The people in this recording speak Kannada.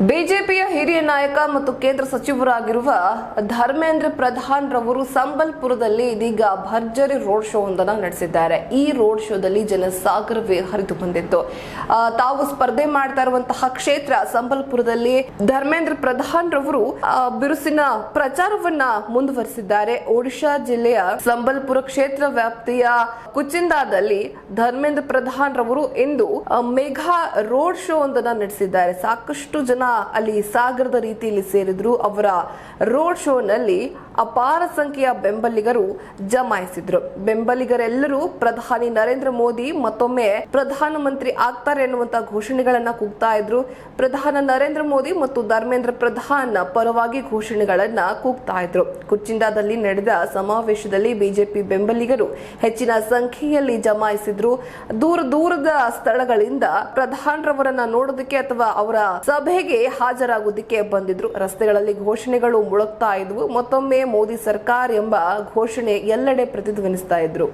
ಬಿಜೆಪಿಯ ಹಿರಿಯ ನಾಯಕ ಮತ್ತು ಕೇಂದ್ರ ಸಚಿವರಾಗಿರುವ ಧರ್ಮೇಂದ್ರ ಪ್ರಧಾನ್ ರವರು ಸಂಬಲ್ಪುರದಲ್ಲಿ ಇದೀಗ ಭರ್ಜರಿ ರೋಡ್ ಶೋ ಒಂದನ್ನು ನಡೆಸಿದ್ದಾರೆ. ಈ ರೋಡ್ ಶೋದಲ್ಲಿ ಜನಸಾಗರವೇ ಹರಿದು ಬಂದಿತ್ತು. ತಾವು ಸ್ಪರ್ಧೆ ಮಾಡ್ತಾ ಇರುವಂತಹ ಕ್ಷೇತ್ರ ಸಂಬಲ್ಪುರದಲ್ಲಿ ಧರ್ಮೇಂದ್ರ ಪ್ರಧಾನ್ ರವರು ಬಿರುಸಿನ ಪ್ರಚಾರವನ್ನ ಮುಂದುವರಿಸಿದ್ದಾರೆ. ಒಡಿಶಾ ಜಿಲ್ಲೆಯ ಸಂಬಲ್ಪುರ ಕ್ಷೇತ್ರ ವ್ಯಾಪ್ತಿಯ ಕುಚಿಂದಾದಲ್ಲಿ ಧರ್ಮೇಂದ್ರ ಪ್ರಧಾನ್ ರವರು ಇಂದು ಮೆಘಾ ರೋಡ್ ಶೋ ಒಂದನ್ನ ನಡೆಸಿದ್ದಾರೆ. ಸಾಕಷ್ಟು ಜನ ಅಲ್ಲಿ ಸಾಗರದ ರೀತಿಯಲ್ಲಿ ಸೇರಿದ್ರು ಅವರ ರೋಡ್ ಶೋನಲ್ಲಿ ಅಪಾರ ಸಂಖ್ಯೆಯ ಬೆಂಬಲಿಗರು ಜಮಾಯಿಸಿದ್ರು. ಬೆಂಬಲಿಗರೆಲ್ಲರೂ ಪ್ರಧಾನಿ ನರೇಂದ್ರ ಮೋದಿ ಮತ್ತೊಮ್ಮೆ ಪ್ರಧಾನಮಂತ್ರಿ ಆಗ್ತಾರೆ ಎನ್ನುವಂತಹ ಘೋಷಣೆಗಳನ್ನ ಕೂಗ್ತಾ ಇದ್ರು. ಪ್ರಧಾನ ನರೇಂದ್ರ ಮೋದಿ ಮತ್ತು ಧರ್ಮೇಂದ್ರ ಪ್ರಧಾನ್ ಪರವಾಗಿ ಘೋಷಣೆಗಳನ್ನ ಕೂಗ್ತಾ ಇದ್ರು. ಕುಚಿಂದಾದಲ್ಲಿ ನಡೆದ ಸಮಾವೇಶದಲ್ಲಿ ಬಿಜೆಪಿ ಬೆಂಬಲಿಗರು ಹೆಚ್ಚಿನ ಸಂಖ್ಯೆಯಲ್ಲಿ ಜಮಾಯಿಸಿದ್ರು. ದೂರ ದೂರದ ಸ್ಥಳಗಳಿಂದ ಪ್ರಧಾನರವರನ್ನ ನೋಡೋದಕ್ಕೆ ಅಥವಾ ಅವರ ಸಭೆಗೆ ಹಾಜರಾಗೋದಕ್ಕೆ ಬಂದಿದ್ರು. ರಸ್ತೆಗಳಲ್ಲಿ ಘೋಷಣೆಗಳು ಮುಳುಗ್ತಾ ಇದ್ವು. ಮತ್ತೊಮ್ಮೆ ಮೋದಿ ಸರ್ಕಾರ ಎಂಬ ಘೋಷಣೆ ಎಲ್ಲೆಡೆ ಪ್ರತಿಧ್ವನಿಸ್ತಾ ಇದ್ರು.